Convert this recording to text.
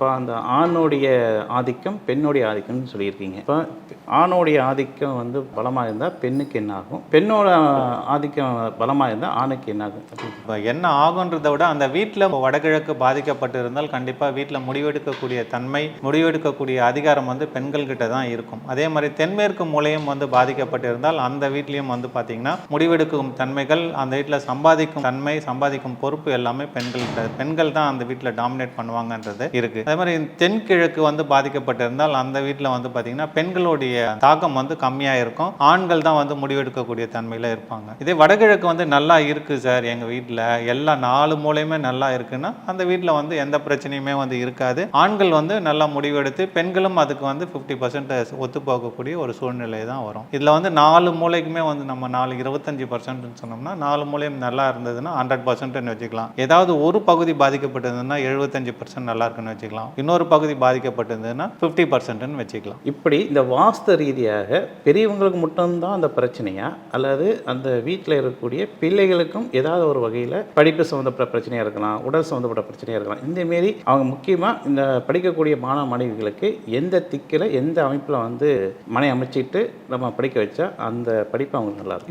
இப்போ அந்த ஆணுடைய ஆதிக்கம் பெண்ணுடைய ஆதிக்கம்னு சொல்லியிருக்கீங்க. இப்போ ஆணுடைய ஆதிக்கம் வந்து பலமாக இருந்தால் பெண்ணுக்கு என்ன ஆகும்? பெண்ணோட ஆதிக்கம் பலமாக இருந்தால் ஆணுக்கு என்ன ஆகும்? இப்போ என்ன ஆகுன்றதை விட அந்த வீட்டில் வடகிழக்கு பாதிக்கப்பட்டு இருந்தால் கண்டிப்பாக வீட்டில் முடிவெடுக்கக்கூடிய தன்மை முடிவெடுக்கக்கூடிய அதிகாரம் வந்து பெண்கள்கிட்ட தான் இருக்கும். அதே மாதிரி தென்மேற்கு மூலையும் வந்து பாதிக்கப்பட்டு இருந்தால் அந்த வீட்லேயும் வந்து பார்த்திங்கன்னா முடிவெடுக்கும் தன்மைகள் அந்த வீட்டில் சம்பாதிக்கும் தன்மை சம்பாதிக்கும் பொறுப்பு எல்லாமே பெண்கள்கிட்ட பெண்கள் தான் அந்த வீட்டில் டாமினேட் பண்ணுவாங்கன்றது இருக்குது அதே மாதிரி தென்கிழக்கு வந்து பாதிக்கப்பட்டிருந்தால் அந்த வீட்டில் வந்து பார்த்திங்கன்னா பெண்களுடைய தாக்கம் வந்து கம்மியாக இருக்கும். ஆண்கள் தான் வந்து முடிவெடுக்கக்கூடிய தன்மையில் இருப்பாங்க. இதே வடகிழக்கு வந்து நல்லா இருக்குது சார் எங்கள் வீட்டில் எல்லா நாலு மூலையுமே நல்லா இருக்குன்னா அந்த வீட்டில் வந்து எந்த பிரச்சனையுமே வந்து இருக்காது. ஆண்கள் வந்து நல்லா முடிவெடுத்து பெண்களும் அதுக்கு வந்து ஃபிஃப்டி பர்சன்ட் ஒத்து போகக்கூடிய ஒரு சூழ்நிலை தான் வரும். இதில் வந்து நாலு மூலைக்குமே வந்து நம்ம நாலு இருபத்தஞ்சி பர்சன்ட்னு சொன்னோம்னா நாலு மூலையும் நல்லா இருந்ததுன்னா ஹண்ட்ரட் பர்சன்ட்னு வச்சுக்கலாம். ஏதாவது ஒரு பகுதி பாதிக்கப்பட்டிருந்ததுன்னா எழுபத்தஞ்சு பர்சன்ட் நல்லா இருக்குன்னு வச்சுக்கலாம். இன்னொரு பகுதி பாதிக்கப்பட்டிருந்ததுன்னா ஃபிஃப்டி பர்சன்ட்னு வச்சுக்கலாம். இப்படி இந்த வாஸ்து ரீதியாக பெரியவங்களுக்கு மட்டும்தான் அந்த பிரச்சனையா? அல்லது அந்த வீட்டில் இருக்கக்கூடிய பிள்ளைகளுக்கும் ஏதாவது ஒரு வகையில் படிப்பு சம்மந்தப்பட்ட பிரச்சனையாக இருக்கலாம் உடல் சம்மந்தப்பட்ட பிரச்சனையாக இருக்கலாம். இந்த மாரி அவங்க முக்கியமாக இந்த படிக்கக்கூடிய மாணவ மாணவிகளுக்கு எந்த திக்கில் எந்த அமைப்பில் வந்து மனை அமைச்சிட்டு நம்ம படிக்க வச்சா அந்த படிப்பு அவங்களுக்கு நல்லா இருக்கும்?